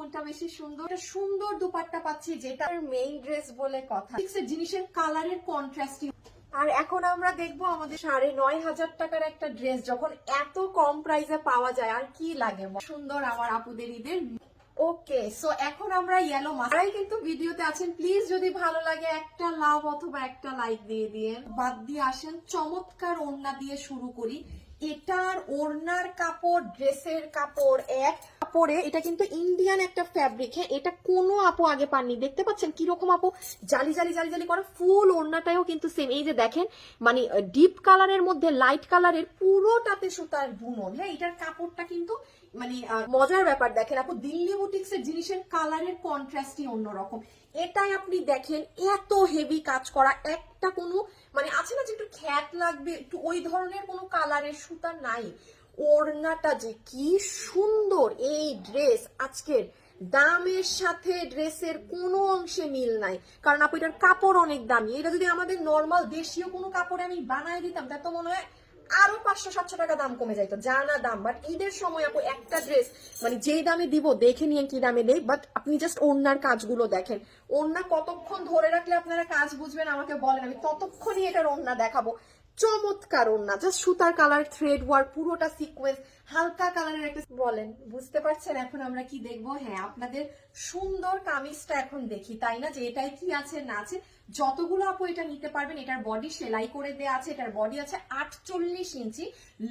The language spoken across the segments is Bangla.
কোনটা বেশি সুন্দর? একটা সুন্দর দুপাট্টা পাচ্ছি যেটা মেইন ড্রেস বলে কথা। জিনিসের কালারের কন্ট্রাস্ট আর এখন আমরা দেখব আমাদের সাড়ে নয় হাজার টাকার একটা ড্রেস যখন এত কম প্রাইসে পাওয়া যায়, আর কি লাগে সুন্দর আমার আপুদের ঈদের। ওকে সো এখন আমরা ইয়েলো মারাই কিন্তু ভিডিওতে আছেন প্লিজ যদি ভালো লাগে একটা লাভ অথবা একটা লাইক দিয়ে দিয়ে। বাদ দিয়ে আসেন, চমৎকার ওড়না দিয়ে শুরু করি। এটার ওড়নার কাপড় ড্রেসের কাপড় এক। কাপড়ে এটা কিন্তু ইন্ডিয়ান একটা ফ্যাব্রিক হ্যাঁ এটা কোনো আপু আগে পাননি। দেখতে পাচ্ছেন কীরকম আপু? জালি জালি জালি জালি করা ফুল ওড়নাটাও কিন্তু সেম এই যে দেখেন মানে ডিপ কালারের মধ্যে লাইট কালারের পুরোটাতে সুতার বুনন। হ্যাঁ এটার কাপড়টা কিন্তু মানে মজার ব্যাপার। দেখেন আপু, দিল্লি বুটিক্স এর জিনিসের কালারের কন্ট্রাস্টই অন্যরকম। এটাই আপনি দেখেন, এত হেভি কাজ করা। একটা কোনো মানে আছে না যে একটু খ্যাত লাগবে, একটু ওই ধরনের কোনো কালারের সুতা নাই। ওড়নাটা যে কি সুন্দর এই ড্রেস। আজকের দামের সাথে ড্রেসের কোনো অংশে মিল নাই। কারণ আপু, এটার কাপড় অনেক দামি। এটা যদি আমাদের নর্মাল দেশীয় কোনো কাপড়ে আমি বানায় দিতাম তা তো মনে হয় আরও পাঁচশো, সাতশো টাকা দাম কমে যাইতো, যা না দাম। বাট ঈদের সময় আপু, একটা ড্রেস মানে যেই দামে দিব, দেখে নিয়ে কি দামে দেই বাট আপনি জাস্ট ওড়নার কাজগুলো দেখেন। ওড়না কতক্ষণ ধরে রাখলে আপনারা কাজ বুঝবেন? আমাকে বলেন, আমি ততক্ষণই এটার ওড়না দেখাবো। চমৎকার ওড়না জাস্ট সুতার কালার থ্রেড ওয়ার্ক পুরোটা সিকোয়েন্স হালকা কালারের একটা বলেন, বুঝতে পারছেন এখন আমরা কি দেখব? হ্যাঁ আপনাদের সুন্দর কামিজটা এখন দেখি, তাই না? যে এটাই কি আছে, না আছে, যতগুলো আপু এটা নিতে পারবেন, এটার বডি সেলাই করে দেওয়া আছে, এটার বডি আছে আটচল্লিশ ইঞ্চি,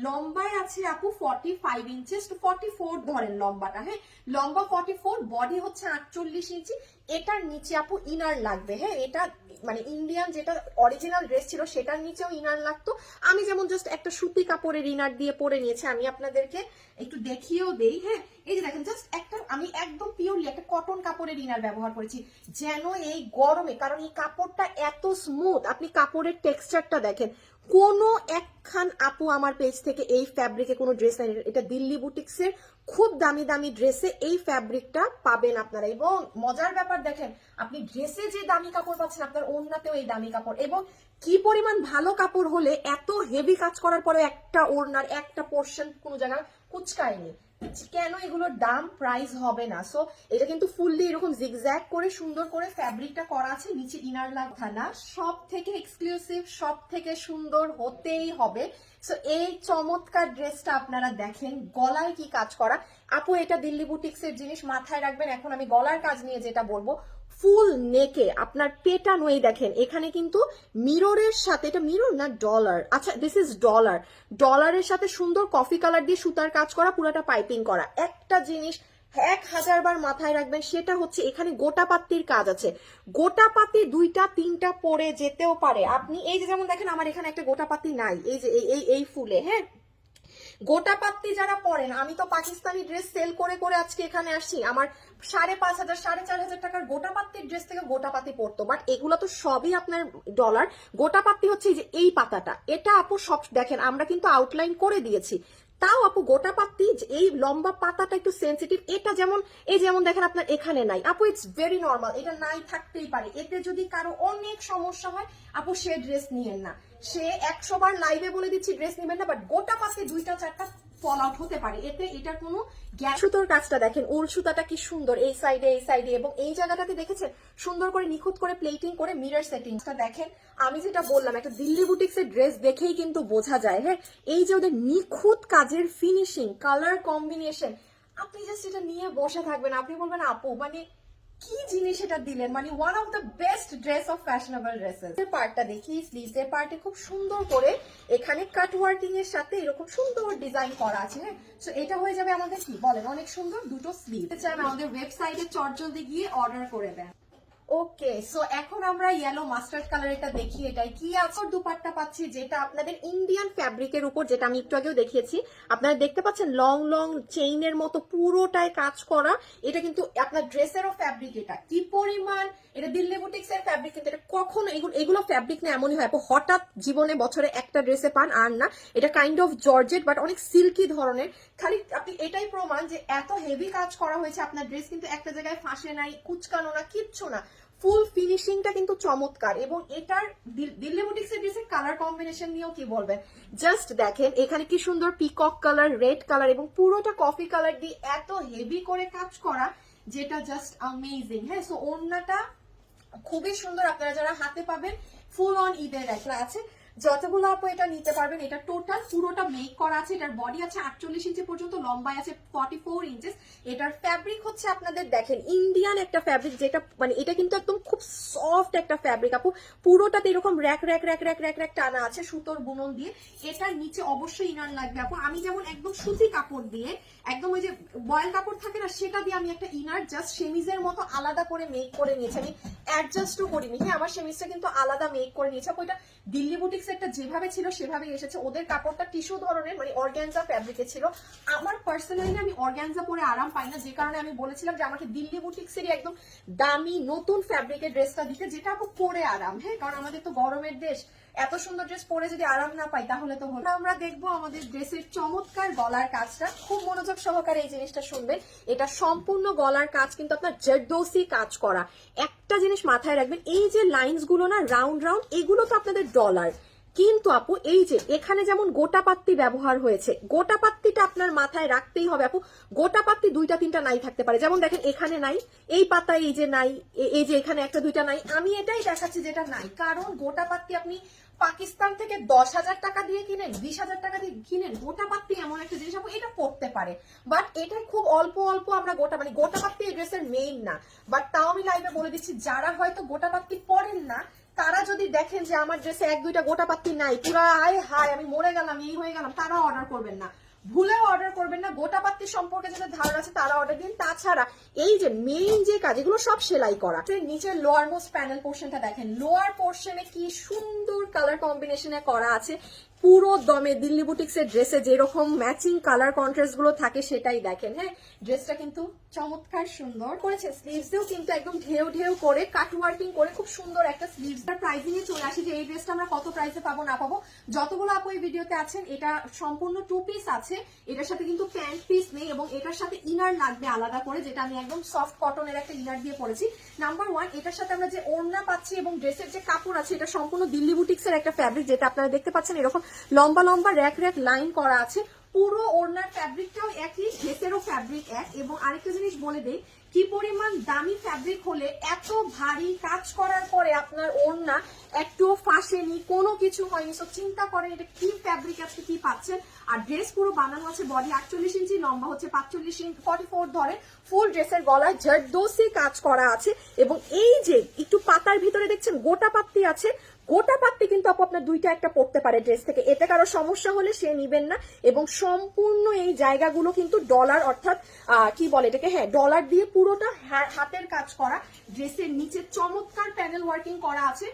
লম্বায় আছে আপু forty five inches to forty four ধরেন লম্বাটা হ্যাঁ? লম্বা ফর্টি ফোর বডি হচ্ছে আটচল্লিশ ইঞ্চি, এটার নিচে আপু ইনার লাগবে হ্যাঁ? এটা মানে ইন্ডিয়ান যেটা অরিজিনাল ড্রেস ছিল সেটার নিচেও ইনার লাগতো। আমি যেমন জাস্ট একটা সুতি কাপড়ের ইনার দিয়ে পরে নিয়েছি, আমি আপনাদেরকে একটু দেখিয়েও দেই হ্যাঁ? এই যে দেখেন জাস্ট একটা, আমি একদম পিওরলি একটা কটন কাপড়ের ইনার ব্যবহার করেছি, যেন এই গরমে, কারণ এই কাপড়টা এত স্মুথ আপনি কাপড়ের টেক্সচারটা দেখেন কোনো একখান আপু আমার পেজ থেকে এই ফ্যাব্রিকে কোনো ড্রেস নেই এটা দিল্লি বুটিক্সের খুব দামি দামি ড্রেসে এই ফ্যাব্রিকটা পাবেন আপনারা। এবং মজার ব্যাপার দেখেন, আপনি ড্রেসে যে দামি কাপড় পাচ্ছেন, আপনার ওনাতেও এই দামি কাপড়। এবং কি পরিমাণ ভালো কাপড় হলে এত হেভি কাজ করার পরে একটা ওড়নার, একটা পোর্শন কোনো জায়গায় কুচকায়নি? কেন এগুলোর দাম প্রাইস হবে না? সো এটা কিন্তু ফুললি এরকম জিগজ্যাগ করে, সুন্দর করে ফ্যাব্রিকটা করা আছে, নিচে ইনার লাগানা সব থেকে এক্সক্লুসিভ সব থেকে সুন্দর হতেই হবে। সো এই চমৎকার ড্রেসটা আপনারা দেখেন, গলায় কি কাজ করা। আপু, এটা দিল্লি বুটিক্স এর জিনিস মাথায় রাখবেন। এখন আমি গলার কাজ নিয়ে যেটা বলব ফুল নেকে আপনার পেটানো এই দেখেন, এখানে কিন্তু মিররের সাথে, এটা মিরর না ডলার? আচ্ছা দিস ইজ ডলার ডলারের সাথে সুন্দর কফি কালার দিয়ে সুতার কাজ করা, পুরোটা পাইপিং করা। একটা জিনিস এক হাজার বার মাথায় রাখবেন, সেটা হচ্ছে এখানে গোটা পাত্তির কাজ আছে। গোটা পাতি দুইটা, তিনটা পরে যেতেও পারে। আপনি এই যে যেমন দেখেন, আমার এখানে একটা গোটা পাতি নাই, এই যে এই- এই এই ফুলে হ্যাঁ? গোটা পাত্তি যারা পরেন, আমি তো পাকিস্তানি ড্রেস সেল করে করে আজকে এখানে আসছি। আমার সাড়ে পাঁচ হাজার, সাড়ে চার হাজার টাকার গোটা পাত্তির ড্রেস থেকে গোটা পাতি পড়তো বাট এগুলো তো সবই আপনার ডলার গোটা পাত্তি হচ্ছে এই যে এই পাতাটা। এটা আপু সব দেখেন, আমরা কিন্তু আউটলাইন করে দিয়েছি। তাও আপু গোটা পাতি এই লম্বা পাতাটা একটু সেন্সিটিভ এটা যেমন, এই যেমন দেখেন আপনার এখানে নাই। আপু ইটস ভেরি নর্মাল এটা নাই, থাকতেই পারে। এতে যদি কারও অনেক সমস্যা হয়, আপু, সে ড্রেস নিয়েন না। সে একশো বার লাইভে বলে দিচ্ছি ড্রেস নেবেন না বাট গোটা পাতে দুইটা, চারটা ফল আউট হতে পারে। এতে এটার কোনো সুতোর কাজটা দেখেন উল সুতাটা কি সুন্দর, এই সাইডে এই সাইডে এবং এই জায়গাটাতে দেখেছেন, সুন্দর করে নিখুঁত করে প্লেটিং করে মিরর সেটিংসটা দেখেন, আমি যেটা বললাম, একটা দিল্লি বুটিক্সের ড্রেস দেখেই কিন্তু বোঝা যায় হ্যাঁ? এই যে ওদের নিখুঁত কাজের ফিনিশিং কালার কম্বিনেশন আপনি জাস্ট এটা নিয়ে বসে থাকবেন, আপনি বলবেন, আপু মানে কি জিনিস এটা দিলেন? মানে one of the best dress of fashionable dresses এর পার্টটা দেখি স্লিভস এর পার্টে খুব সুন্দর করে এখানে কাট ওয়ার্কিং এর সাথে এরকম সুন্দর ডিজাইন করা আছে হ্যাঁ? সো এটা হয়ে যাবে আমাদের কি? বলেন, অনেক সুন্দর দুটো স্লিভ চান আমাদের ওয়েবসাইটে চটজলদি গিয়ে অর্ডার করে দেন। ওকে সো এখন আমরা ইয়েলো মাস্টার্ড কালার এটা দেখি এটাই কি আছে? দুপাট্টা পাচ্ছি যেটা আপনাদের ইন্ডিয়ান ফ্যাব্রিকের উপর, যেটা আমি একটু আগেও দেখিয়েছি। আপনারা দেখতে পাচ্ছেন লং লং চেইনের মতো পুরোটায় কাজ করা। এটা কিন্তু আপনার ড্রেসেরও ফ্যাব্রিক এটা। কি পরিমাণ? এটা দিল্লি বুটিক্স এর ফ্যাব্রিক কিন্তু এটা কখনো এগুলো ফ্যাব্রিক না এমনই হয়। হঠাৎ জীবনে বছরে একটা ড্রেসে পান, আর না। এটা কাইন্ড অফ জর্জেট বাট অনেক সিল্কি ধরনের। খালি আপনি এটাই প্রমাণ যে এত হেভি কাজ করা হয়েছে আপনার ড্রেস কিন্তু একটা জায়গায় ফাঁসে নাই, কুচকানো না, কিচ্ছু না। ফুল ফিনিশিংটা কিন্তু চমৎকার এবং এটার দিল- দিল্লি বুটিক্সের ড্রেসের কালার কম্বিনেশন নিয়েও কি বলবেন? জাস্ট দেখেন, এখানে কি সুন্দর পিকক কালার রেড কালার এবং পুরোটা কফি কালার দিয়ে এত হেভি করে কাজ করা, যেটা জাস্ট অ্যামেজিং হ্যাঁ? সো ওড়নাটা খুবই সুন্দর, আপনারা যারা হাতে পাবেন ফুল অন ঈদের একটা আছে। যতগুলো আপু এটা নিতে পারবেন, এটা টোটাল পুরোটা মেক করা আছে, এটার বডি আছে আটচল্লিশ ইঞ্চি পর্যন্ত, লম্বায় আছে ফর্টি ফোর ইঞ্চেস এটার ফ্যাব্রিক হচ্ছে আপনাদের দেখেন ইন্ডিয়ান একটা ফ্যাব্রিক যেটা মানে এটা কিন্তু একদম খুব সফট একটা ফ্যাব্রিক আপু। পুরোটাতে এরকম rack rack rack rack rack rack টানা আছে সুতোর বুনন দিয়ে। এটার নিচে অবশ্যই ইনার লাগবে আপু। আমি যেমন একদম সুতি কাপড় দিয়ে, একদম ওই যে বয়েল কাপড় থাকে না, সেটা দিয়ে আমি একটা ইনার জাস্ট সেমিজের মতো আলাদা করে মেক করে নিয়েছি। আমি অ্যাডজাস্টও করিনি। হ্যাঁ আমার সেমিজটা কিন্তু আলাদা মেক করে নিয়েছে। আপু, এটা দিল্লি বুটিক্স একটা যেভাবে ছিল, সেভাবেই এসেছে। ওদের কাপড়টা টিস্যু ধরনের মানে অর্গ্যানজা ফ্যাব্রিকে ছিল। আমার পার্সোনালি আমি অর্গ্যানজা পরে আরাম পাই না, যে কারণে আমি বলেছিলাম যে আমাকে দিল্লি বুটিক্সেরই একদম দামি নতুন ফ্যাব্রিকের ড্রেসটা দিতে, যেটা আপু পরে আরাম হ্যাঁ? কারণ আমাদের তো গরমের দেশ, এত সুন্দর ড্রেস পরে যদি আরাম না পাই, তাহলে তো হলো আমরা দেখব আমাদের ড্রেসের চমৎকার গলার কাজটা। খুব মনোযোগ সহকারে এই জিনিসটা শুনবেন। এটা সম্পূর্ণ গলার কাজ, কিন্তু আপনার জেরদোসি কাজ করা। একটা জিনিস মাথায় রাখবেন, এই যে লাইনসগুলো না রাউন্ড রাউন্ড এগুলো তো আপনাদের ডলার কিন্তু আপু, এই যে এখানে যেমন গোটা পাত্তি ব্যবহার হয়েছে, গোটা পাত্তিটা আপনার মাথায় রাখতেই হবে আপু। গোটা পাত্তি দুইটা, তিনটা নাই থাকতে পারে। যেমন দেখেন, এখানে নাই, এই পাতায় এই যে নাই এই যে এখানে একটা, দুইটা নাই। আমি এটাই দেখাচ্ছি যেটা নাই। কারণ গোটা পাত্তি আপনি পাকিস্তান থেকে দশ হাজার টাকা দিয়ে কিনেন, বিশ হাজার টাকা দিয়ে কিনেন, গোটা পাত্তি এমন একটা জিনিস আপু, এটা পড়তে পারে। বাট এটা খুব অল্প অল্প আমরা গোটা মানে গোটা পাত্তি এই ড্রেসের মেইন না। বাট তাও আমি লাইভে বলে দিচ্ছি, যারা হয়তো গোটা পাত্তি পরেন না তারা যদি দেখেন যে আমার ড্রেসে এক, দুইটা গোটা পাত্তি নাই, পুরো, আয় হায়, আমি মরে গেলাম, এই হয়ে গেলাম তারা অর্ডার করবেন না। ভুলেও অর্ডার করবেন না, গোটা পাত্তি সম্পর্কে যাদের ধারণা আছে তারা অর্ডার দিন। তাছাড়া এই যে মেইন যে কাজ, এগুলো সব সেলাই করা। নিচের লোয়ার মোস্ট প্যানেল পোর্শনটা দেখেন। লোয়ার পোর্শনে কি সুন্দর কালার কম্বিনেশনে করা আছে। পুরো দমে দিল্লি বুটিক্সের ড্রেসে যেরকম ম্যাচিং কালার কন্ট্রাস্টগুলো থাকে সেটাই দেখেন। হ্যাঁ ড্রেসটা কিন্তু চমৎকার সুন্দর করেছে। স্লিভসেও কিন্তু একদম ঢেউ ঢেউ করে কাট ওয়ার্কিং করে খুব সুন্দর একটা স্লিভস প্রাইসিং এ চলে আসি যে এই ড্রেসটা আমরা কত প্রাইসে পাবো না পাবো। যতগুলো আপু এই ভিডিওতে আছেন, এটা সম্পূর্ণ টু পিস আছে। এটার সাথে কিন্তু প্যান্ট পিস নেই এবং এটার সাথে ইনার লাগবে আলাদা করে, যেটা আমি একদম সফট কটনের একটা ইনার দিয়ে পরেছি। নাম্বার ওয়ান এটার সাথে আমরা যে ওড়না পাচ্ছি এবং ড্রেসের যে কাপড় আছে, এটা সম্পূর্ণ দিল্লি বুটিক্সের একটা ফ্যাব্রিক যেটা আপনারা দেখতে পাচ্ছেন এরকম লম্বা লম্বা র্যাক র্যাক লাইন করা আছে। পুরো ওড়নার ফ্যাব্রিকটাও একই, ড্রেসেরও ফ্যাব্রিক এক এবং আরেকটা জিনিস বলে দেই, কি পরিমাণ দামি ফ্যাব্রিক হলে এত ভারী কাজ করার পরে আপনার ওড়না একটুও ফাঁসেনি, কোনো কিছু হয়নি। সব চিন্তা করেন এটা কি ফ্যাব্রিক আজকে কি পাচ্ছেন? আর ড্রেস পুরো বানানো আছে বডি আটচল্লিশ ইঞ্চি, লম্বা হচ্ছে পাঁচচল্লিশ ইঞ্চি ফর্টি ফোর ধরে ফুল ড্রেসের গলায় জর্দোসি কাজ করা আছে। এবং এই যে একটু পাতার ভিতরে দেখছেন, গোটা পাত্তি আছে গোটা পাত্রে কিন্তু আপু আপনার দুইটা একটা পড়তে পারে ড্রেস থেকে। এতে কারও সমস্যা হলে সে নিবেন না এবং সম্পূর্ণ এই জায়গাগুলো কিন্তু ডলার অর্থাৎ কি বলে এটাকে? হ্যাঁ ডলার দিয়ে পুরোটা হাতের কাজ করা ড্রেসের নিচে চমৎকার প্যানেল ওয়ার্কিং করা আছে।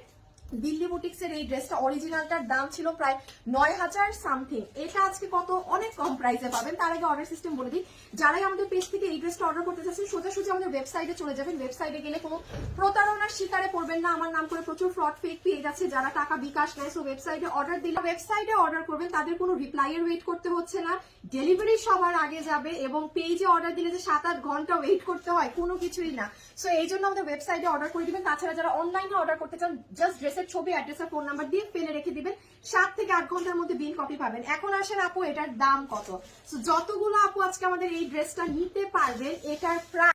দিল্লি বুটিক্স এর এই ড্রেসটা অরিজিনালটার দাম ছিল প্রায় নয় হাজার সামথিং। এটা আজকে কত? অনেক কম প্রাইসে পাবেন। তার আগে অর্ডার সিস্টেম বলে দিই। যারাই আমাদের পেজ থেকে এই ড্রেসটা অর্ডার করতে চাচ্ছেন সোজাসুজি আমাদের ওয়েবসাইটে চলে যাবেন। ওয়েবসাইটে গেলে কোনো প্রতারণার শিকারে পড়বেন না। আমার নাম করে প্রচুর ফ্রড ফেক পেয়ে যাচ্ছে যারা টাকা বিকাশ নেয় সো ওয়েবসাইটে অর্ডার দিলে ওয়েবসাইটে অর্ডার করবেন। তাদের কোনো রিপ্লাই এর ওয়েট করতে হচ্ছে না। ডেলিভারি সবার আগে যাবে এবং পেজে অর্ডার দিলে যে সাত আট ঘণ্টা ওয়েট করতে হয়, কোনো কিছুই না। সো এই জন্য আমাদের ওয়েবসাইটে অর্ডার করে দিবেন। তাছাড়া যারা অনলাইনে অর্ডার করতে চান জাস্ট ড্রেসের ছবি, অ্যাড্রেস আর ফোন নাম্বার দিয়ে ফেলে রেখে দিবেন। সাত থেকে আট ঘণ্টার মধ্যে বিল কপি পাবেন। এখন আসেন আপু, এটার দাম কত? যতগুলো আপু আজকে আমাদের এই ড্রেসটা নিতে পারবেন এটার প্রায়